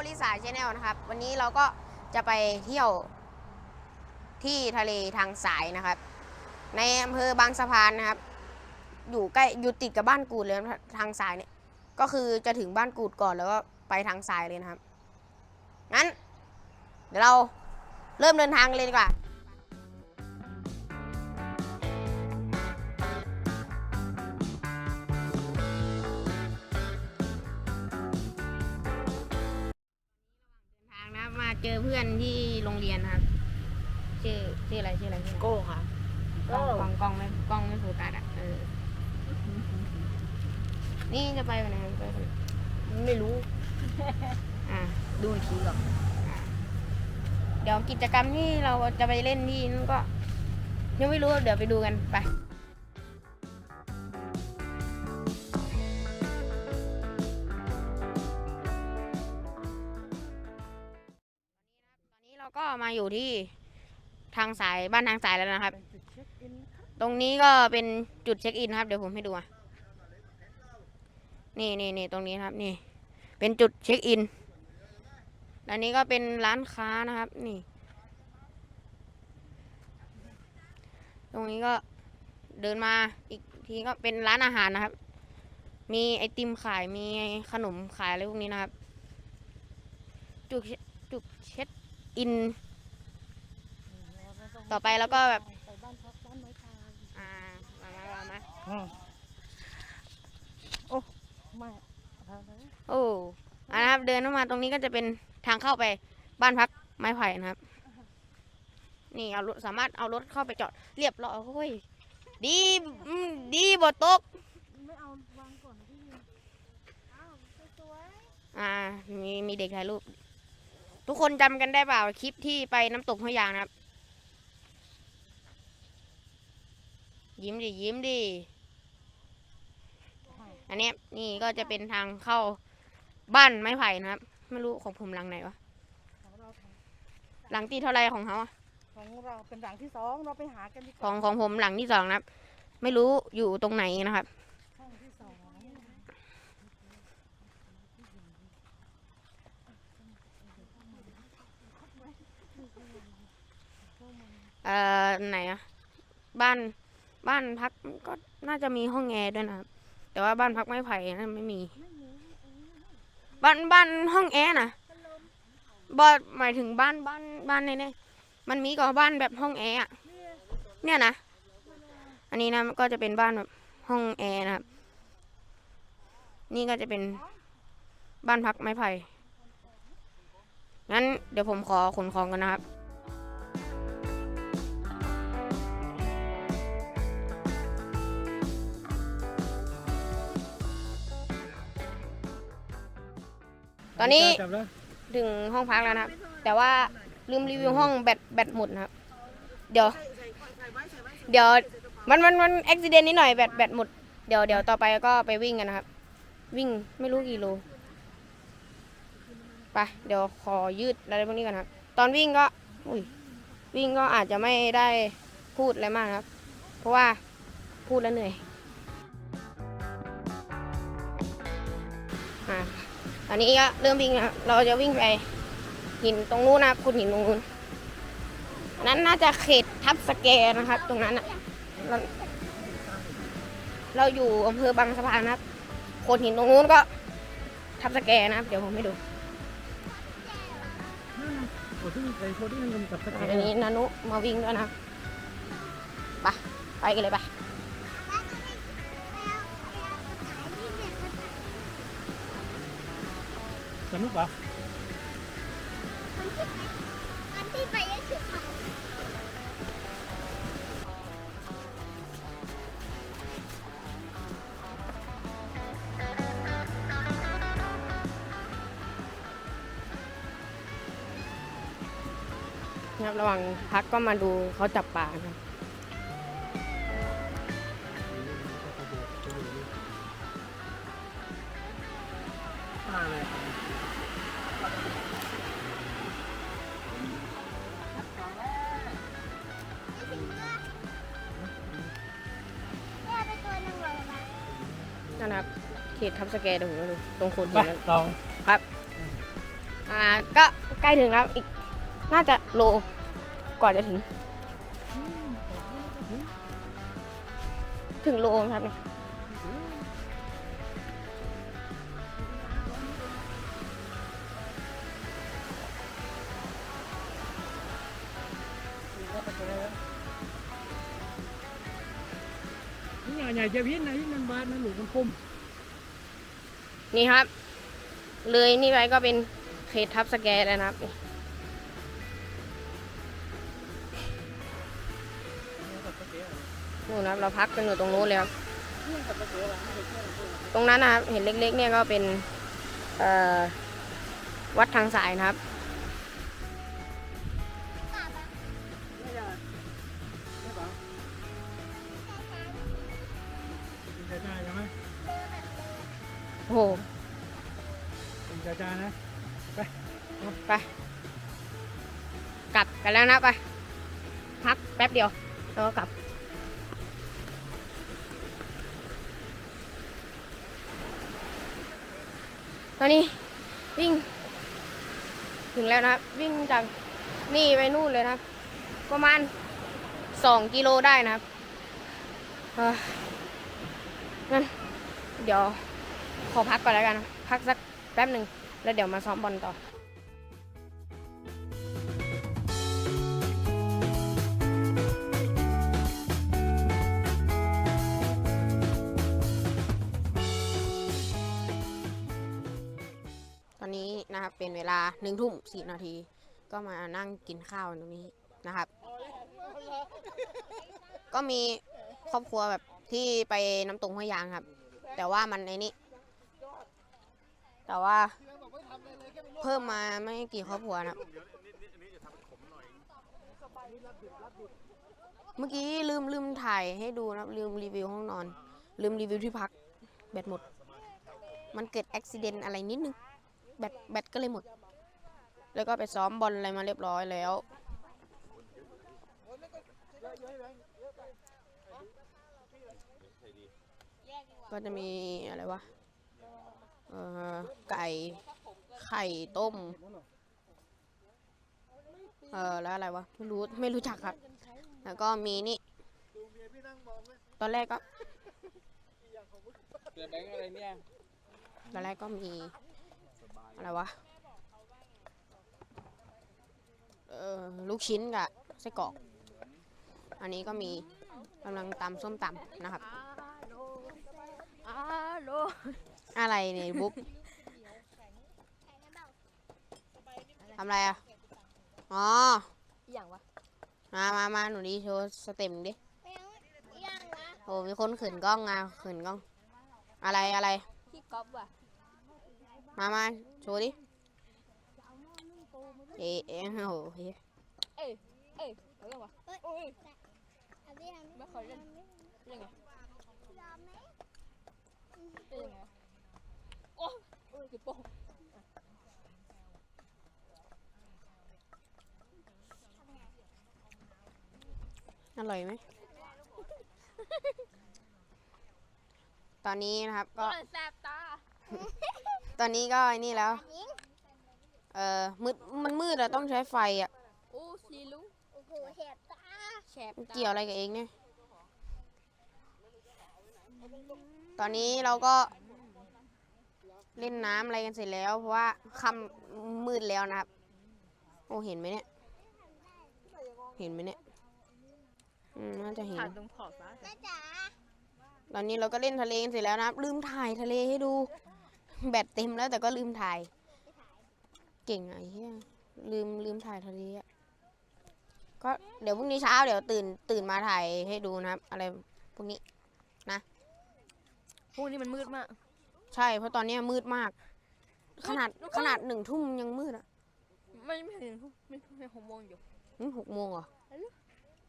โอลิสาชาแนลนะครับ วันนี้เราก็จะไปเที่ยวที่ทะเลทางสายนะครับ ในอำเภอบางสะพานนะครับ อยู่ใกล้อยู่ติดกับบ้านกูดเลยทางสายเนี่ยก็คือจะถึงบ้านกูดก่อนแล้วก็ไปทางสายเลยนะครับงั้น เดี๋ยวเราเริ่มเดินทางกันเลยดีกว่า อเพื่อนที่โรงเรียนนะครับ ชื่อชื่ออะไรชื่ออะไรชื่ออะไรโก้ค่ะกล้องกล้องกล้องไม่กล้องไม่โฟกัสอะเออนี่จะไปวันไหนไปวันไหนไม่รู้ อ่าดูอีกทีก่อนเดี๋ยวกิจกรรมที่เราจะไปเล่นที่นั่นก็ ยังไม่รู้เดี๋ยวไปดูกันไป อยู่ที่ทางสายบ้านทางสายแล้วนะครับ ตรงนี้ก็เป็นจุดเช็คอินครับ เดี๋ยวผมให้ดูอะนี่นี่นี่ตรงนี้ครับ นี่ เป็นจุดเช็คอินอันนี้ก็เป็นร้านค้านะครับ นี่ ตรงนี้ก็เดินมาอีกทีก็เป็นร้านอาหารนะครับ มีไอติมขายมีขนมขายอะไรพวกนี้นะครับ จุดจุดเช็คอิน ต่อไปแล้วก็แบบไปบ้านพักบ้านไม้พายอ่ามามามามาโอ้ไม่ทางไหนโอ้อ่านะครับเดินเข้ามาตรงนี้ก็จะเป็นทางเข้าไปบ้านพักไม้ไผ่นะครับ นี่เอารถสามารถเอารถเข้าไปจอดเรียบร้อยโอ้ยดีอืมดีบตก ไม่เอาวางก่อนที่อ้าวสวยอ่ามีมีเด็กถ่ายรูป ทุกคนจำกันได้เปล่าคลิปที่ไปน้ำตกห้วยยางนะครับ ยิ้มดิยิ้มดิอันเนี้ยนี่ก็จะเป็นทางเข้าบ้านไม้ไผ่นะครับ ไม่รู้ของผมหลังไหนวะของเราหลังที่เท่าไรของเขาอะของเราเป็นหลังที่สองเราไปหากันดีกขอว่างของผมหลังที่สองนะครับ ไม่รู้อยู่ตรงไหนนะครับห้องที่สองเอ่อไหนอะบ้าน บ้านพักก็น่าจะมีห้องแอร์ด้วยนะครับ แต่ว่าบ้านพักไม้ไผ่นั่นไม่มี บ้านบ้านห้องแอร์นะบอหมายถึงบ้านบ้านบ้านเนี่ยมันมีก็บ้านแบบห้องแอร์อะเนี่ยนะ อันนี้นะก็จะเป็นบ้านแบบห้องแอร์นะครับ นี่ก็จะเป็นบ้านพักไม้ไผ่งั้นเดี๋ยวผมขอขนของกันนะครับ ตอนนี้จับแล้วถึงห้องพักแล้วนะครับ แต่ว่าลืมรีวิวห้องแบตแบตหมดนะครับ เดี๋ยว เดี๋ยวมันมันมันอุบิเหตุนิดหน่อยแบตแบตหมด เดี๋ยวเดี๋ยวต่อไปก็ไปวิ่งกันนะครับ วิ่งไม่รู้กี่โลไปเดี๋ยวขอยืดอะไรพวกนี้กันครับ ตอนวิ่งก็อุ้ยวิ่งก็อาจจะไม่ได้พูดอะไรมากนะครับ เพราะว่าพูดแล้วเหนื่อย ตอนนี้ก็เริ่มวิ่งนะครับเราจะวิ่งไปหินตรงนู้นนะครับคุณหินตรงนู้นนั้นน่าจะเขตทับสแกนะครับ ตรงนั้นอะเราเราอยู่อำเภอบางสะพานนะครับโขดหินตรงนู้นก็ ทับสแกนะครับ เดี๋ยวผมให้ดูโอ้ที่ไอ้โคที่มันกับสแกอันนี้นานุมาวิ่งด้วยนะครับไปไปกันเลยไป สนุกปะนะครับระหว่างพักก็มาดูเขาจับปลาครับ นั่นนะครับ เขตทับสแกเดี๋ยวผมให้ดูตรงโขดหิไปนนั้นลองครับ อ่าก็ใกล้ถึงแล้วอีกน่าจะโลก่อนจะถึง ถึงโลครับเนี่ย นี่ใหญ่จะวิ่งนะวิ่มันบานนะหลูกมันคมนี่ครับ เลยนี่ไปก็เป็นเขตทับสแกแล้วนะครับนู่นครับเราพักกันอยู่ตรงนู้นเลยครับ ตรงนั้นนะครับเห็นเล็กๆเนี่ยก็เป็นวัดทางสายนะครับ เป็นจ้าจ้าใช่ไหมโอ้โหเป็นจ้าจ้านะไป กลับกันแล้วนะไป พักแป๊บเดียว แล้วก็กลับตอนนี้วิ่ง ถึงแล้วนะครับ วิ่งจากนี่ไปนู่นเลยนะครับ ประมาณสองกิโลได้นะครับเอ้องั้น เดี๋ยวขอพักก่อนแล้วกัน พักสักแป๊บหนึ่งแล้วเดี๋ยวมาซ้อมบอลต่อตอนนี้นะครับเป็นเวลาหนึ่งทุ่มสี่นาที ก็มานั่งกินข้าวตรงนี้นะครับ ก็มีครอบครัวแบบที่ไปน้ำตกห้วยยางครับ แต่ว่ามันในนี้แต่ว่าเพิ่มมาไม่กี่ครอบครัวนะเมื่อกี้ลืมลืมถ่ายให้ดูนะลืมรีวิวห้องนอน ลืมรีวิวที่พัก แบตหมด มันเกิดอุบิเหตุอะไรนิดนึงแบตแบตก็เลยหมด แล้วก็ไปซ้อมบอลอะไรมาเรียบร้อยแล้ว ก็จะมีอะไรวะเอ่อไก่ไข่ต้ม เออแล้วอะไรวะไม่รู้ไม่รู้จักครับ แล้วก็มีนี่ ตอนแรกก็เกิดแบงอะไรเนี่ยตอนแรกก็มีอะไรวะเออลูกชิ้นกับไส้กรอก อันนี้ก็มีกำลังตำส้มตำนะครับ อาโลอะไรเนี่ยบุ๊บทำอะไรอะ อ๋อ อย่างวะมามามาหนูดีโชว์สเต็มดิโอ้มีคนขืนกล้องอะขืนกล้อง อะไรอะไร พี่ก๊อฟว่ะมามาโชว์ดิ เอ๊ะเอ๊ะโอ้โหเฮ้ยเอ้ยเอ้ยเอาเรื่องวะโอ้ยไม่เคยเล่นเล่นไง เล่นยังไงวะโอ้ยโอ้ยกี่โป้งอร่อยไหม ตอนนี้นะครับก็ก็แสบตาตอนนี้ก็ไอ้นี่แล้วเอ่อมืดมันมืดอะต้องใช้ไฟอะโอ้ซีลุงโอ้โหแสบตาแสบมันตาเกี่ยวอะไรกับเองเนี่ย ตอนนี้เราก็เล่นน้ำอะไรกันเสร็จแล้ว เพราะว่าค่ำมืดแล้วนะครับ โอ้เห็นไหมเนี่ย เห็นไหมเนี่ยอืมน่าจะเห็น ผ่านตรงขอบฟ้าตอนนี้เราก็เล่นทะเลกันเสร็จแล้วนะครับ ลืมถ่ายทะเลให้ดู แบตเต็มแล้วแต่ก็ลืมถ่าย เก่งอะไอ้เหี้ยลืมลืมถ่ายทะเลอะก็เดี๋ยวพรุ่งนี้เช้าเดี๋ยวตื่นตื่นมาถ่ายให้ดูนะครับ อะไรพวกนี้ พวกนี้มันมืดมาก ใช่ เพราะตอนเนี้ยมืดมาก ขนาดขนาดหนึ่งทุ่มยังมืดอะไม่ไม่ถึงไม่ไม่หกโมงอยู่ นี่หกโมงเหรอ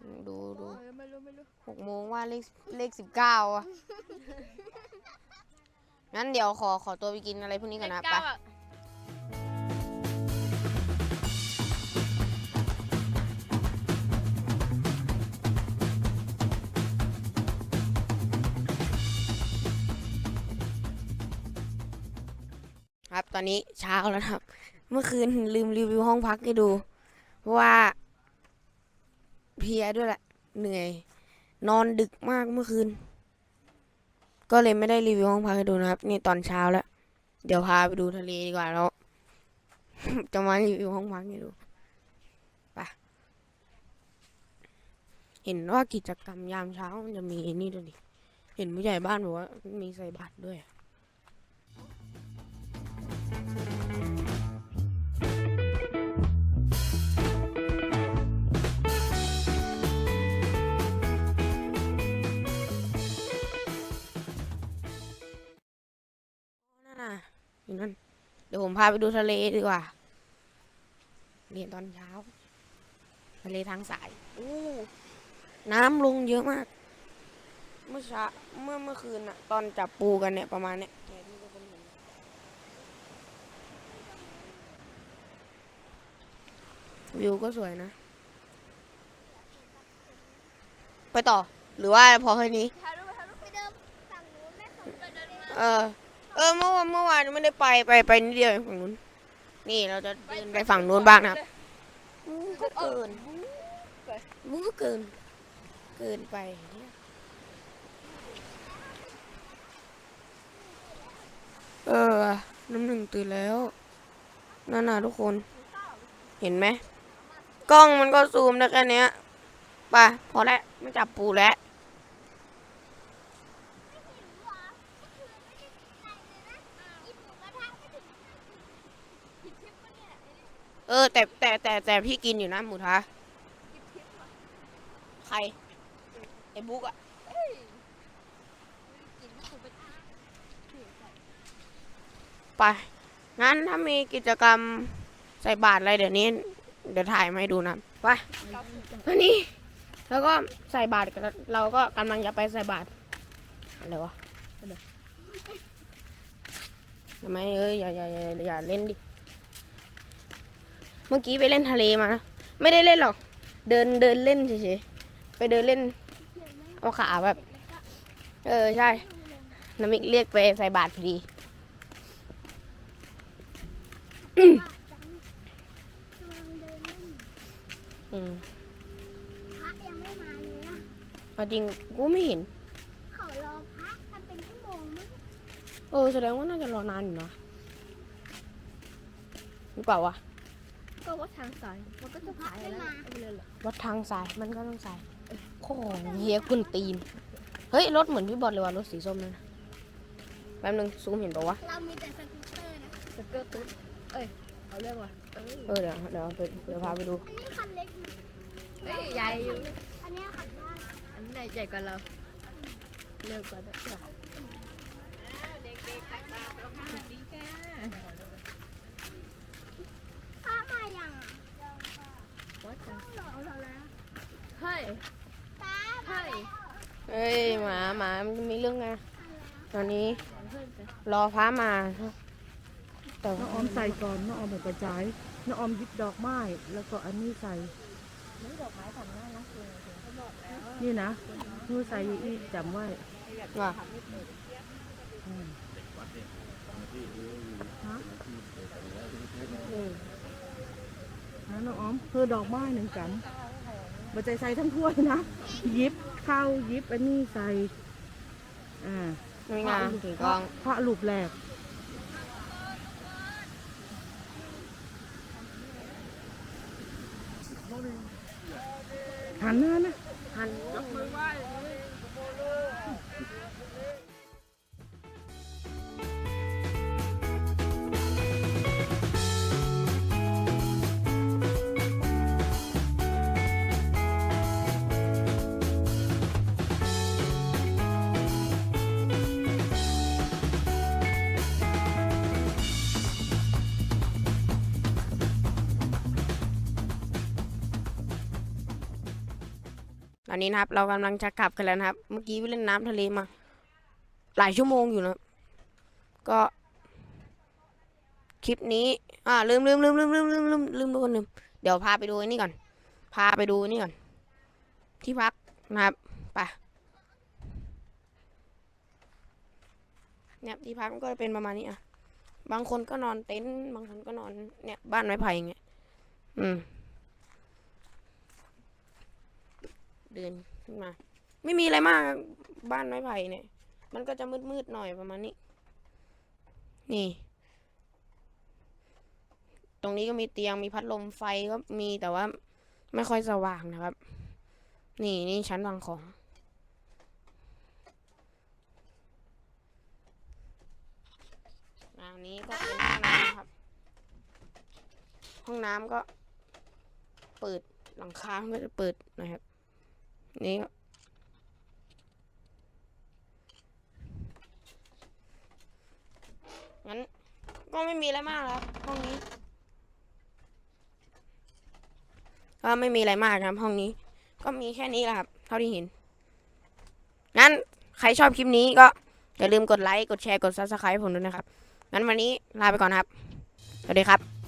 อืมดูดูเออไม่รู้ไม่รู้หกโมงว่าเลขเลขสิบเก้าอะงั้นเดี๋ยวขอขอตัวไปกินอะไรพวกนี้ก่อนนะไปเลขเก้าอะ ครับ ตอนนี้เช้าแล้วครับ เมื่อคืนลืมรีวิวห้องพักให้ดู เพราะว่า เพียด้วยแหละ เหนื่อย นอนดึกมากเมื่อคืน ก็เลยไม่ได้รีวิวห้องพักให้ดูนะครับ นี่ตอนเช้าแล้ว เดี๋ยวพาไปดูทะเลดีกว่าแล้ว จะมารีวิวห้องพักให้ดูไปเห็นว่ากิจกรรมยามเช้ามันจะมีนี่ด้วยดิเห็นผู้ใหญ่บ้านบอกว่ามีใส่บาตรด้วย อยู่นั่น เดี๋ยวผมพาไปดูทะเลดีกว่า เรียนตอนเช้า ทะเลทางสายอู้น้ำลงเยอะมาก เมื่อเช้าเมื่อเมื่อคืนน่ะตอนจับปูกันเนี่ยประมาณเนี้ยเนี่ยที่ทุกคนเห็นวิวก็สวยนะ ไปต่อ หรือว่าพอแค่นี้ถ่ายรูปไปถ่ายรูปไปเดิมฝั่งนู้นแม่ฝั่งนู้นเดินมาเออเออเมื่อวานเมื่อวานไม่ได้ไปไปไปนิดเดียวองฝั่งนู้น นี่เราจะเดินไปฝั่งนู้นบ้างนะครับอู้ก็เกินอู้ก็เกิน เกินไปเออ น้ำหนึ่งตื่นแล้วนั่นน่ะทุกคน เห็นไหมกล้องมันก็ซูมได้แค่นี้ไปพอแล้วไม่จับปูแล้ว เออ แต่แต่แต่แต่พี่กินอยู่นะหมูทะใครไอ้บุ๊กอะไป งั้นถ้ามีกิจกรรมใส่บาตรอะไรเดี๋ยวนี้ เดี๋ยวถ่ายมาให้ดูนะไปอันนี้ แล้วก็ใส่บาตรกันเราก็กำลังจะไปใส่บาตรอะไรวะทำไมเอ้ยอย่าอย่าอย่าอย่าเล่นดิ เมื่อกี้ไปเล่นทะเลมานะไม่ได้เล่นหรอก เดินเดินเล่นเฉยๆ ไปเดินเล่น เอาขาแบบ เออใช่ น้ำมิกเรียกไปใส่บาตรพอดี อืมพระยังไม่มาเลยนะเอาจริงกูไม่เห็น เขารอพระกันเป็นชั่วโมงมั้งเออแสดงว่าน่าจะรอนานอยู่นะหรือเปล่าวะ ก็ว่าทางสายมันก็จะพายแล้วไม่เลยหรอวัดทางสายมันก็ต้องสายโอ้โหเยียคุณตีน เฮ้ยรถเหมือนพี่บอลเลยว่ะรถสีส้มนั่นนะแป๊บนึงซูมเห็นปะวะ เรามีแต่สกูตเตอร์นะสกูตเตอร์เอ้ยเอาเรื่องว่ะเอ้ยเออเดี๋ยวเดี๋ยวไปเดี๋ยวพาไปดู อันนี้คันเล็กนะเฮ้ยใหญ่อยู่อันนี้ขับได้อันไหนใหญ่กว่าเราเร็วกว่าด้วยเหรอ พระมาอย่างอะ วัดจัง หล่อเราแล้ว เฮ้ยตาเฮ้ยหมาหมามันมีเรื่องไงตอนนี้ รอพระมา แต่น้องออมใส่ก่อนน้องออมแบบกระจายน้องออมหยิบดอกไม้แล้วก็อันนี้ใส่นี่ดอกไม้ทำหน้ารักเลยถึงเขาบอนี่นะนูใส่อีกจำไว้ว่าอืมฮะนะน้องออมคือดอกไม้หนึ่งกัน บัใจใส่ทั้งถ้วยนะหยิบข้าวหยิบอันนี้ใส่ อ่าไม่งามถือกล้องพระรูปแรกหันหน้านะหันตอน นี้นะครับ เรากำลังจะกลับกันแล้วนะครับ เมื่อกี้ไปเล่นน้ำทะเลมา หลายชั่วโมงอยู่นะก็ คลิปนี้ อ่าลืมลืมลืมลืมลืมลืมลืมลืมทุกคนลืมเดี๋ยวพาไปดูนี่ก่อน พาไปดูนี่ก่อน ที่พักนะครับไปเนี่ยที่พักมันก็จะเป็นประมาณนี้อะ บางคนก็นอนเต็นท์บางคนก็นอนเนี่ย บ้านไม้ไผ่อย่างเงี้ย อืม เดินขึ้นมา ไม่มีอะไรมากบ้านไม้ไผ่เนี่ย มันก็จะมืดๆหน่อยประมาณนี้ นี่ ตรงนี้ก็มีเตียงมีพัดลมไฟก็มีแต่ว่า ไม่ค่อยสว่างนะครับ นี่นี่ชั้นวางของอันนี้ก็เป็นห้องน้ำครับ ห้องน้ำก็เปิดหลังคาก็จะเปิดนะครับ นี่งั้นก็ไม่มีอะไรมากแล้วครับห้องนี้ก็ไม่มีอะไรมากครับห้องนี้ ก็มีแค่นี้แหละครับ เท่าที่เห็น งั้นใครชอบคลิปนี้ก็อย่าลืมกดไลค์ กดแชร์ กด subscribe ผมด้วยนะครับ งั้นวันนี้ลาไปก่อนครับ สวัสดีครับ